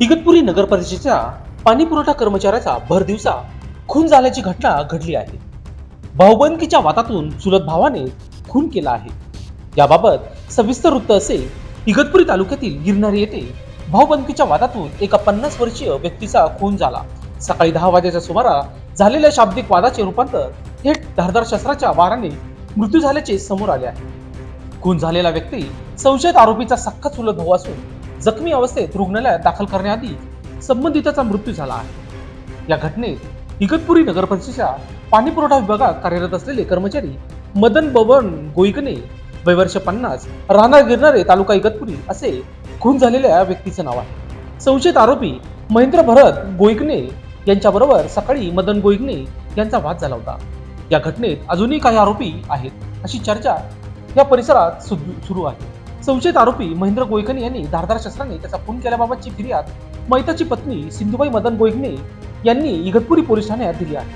इगतपुरी नगर पाणीपुरवठा पाणी पुरवठा कर्मचाऱ्याचा भर दिवसा खून झाल्याची घटना घडली आहे. भाऊबंदकीच्या वादातून चुलत भावाने खून केला आहे. याबाबत सविस्तर वृत्त असे इगतपुरी तालुक्यातील गिरणारी येथे भाऊबंदकीच्या वादातून एका पन्नास वर्षीय व्यक्तीचा खून झाला. सकाळी दहा वाजेच्या सुमारा झालेल्या शाब्दिक वादाचे रूपांतर थेट धारदार शस्त्राच्या वाराने मृत्यू झाल्याचे समोर आले आहे. खून झालेला व्यक्ती संशयित आरोपीचा सख्खा चुलत भाऊ असून जखमी अवस्थेत रुग्णालयात दाखल करण्याआधी संबंधिताचा मृत्यू झाला आहे. या घटनेत इगतपुरी नगर पाणी पुरवठा विभागात कार्यरत असलेले कर्मचारी मदन बबन गोईकने वयवर्ष पन्नास राहणार गिरणारे तालुका इगतपुरी असे खून झालेल्या व्यक्तीचं नाव आहे. संशयित आरोपी महेंद्र भरत गोईकने यांच्याबरोबर सकाळी मदन गोईकने यांचा वाद झाला होता. या घटनेत अजूनही काही आरोपी आहेत अशी चर्चा या परिसरात सुरू सुरू आहे. संशयित आरोपी महेंद्र गोयकने यांनी धारदार शस्त्राने त्याचा खून केल्याबाबतची फिर्याद मैताची पत्नी सिंधुबाई मदन गोयकने यांनी इगतपुरी पोलीस ठाण्यात दिली आहे.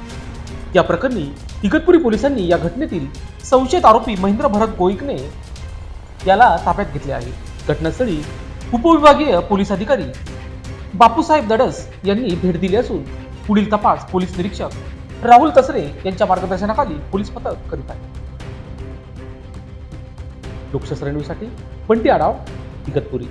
या प्रकरणी इगतपुरी पोलिसांनी या घटनेतील संशयित आरोपी महेंद्र भरत गोईकने याला ताब्यात घेतले आहे. घटनास्थळी उपविभागीय पोलीस अधिकारी बापूसाहेब दडस यांनी भेट दिली असून पुढील तपास पोलीस निरीक्षक राहुल तसरे यांच्या मार्गदर्शनाखाली पोलीस पथक करीत आहे. लोकशास्त्र न्यूजसाठी बंटी आढाव इगतपुरी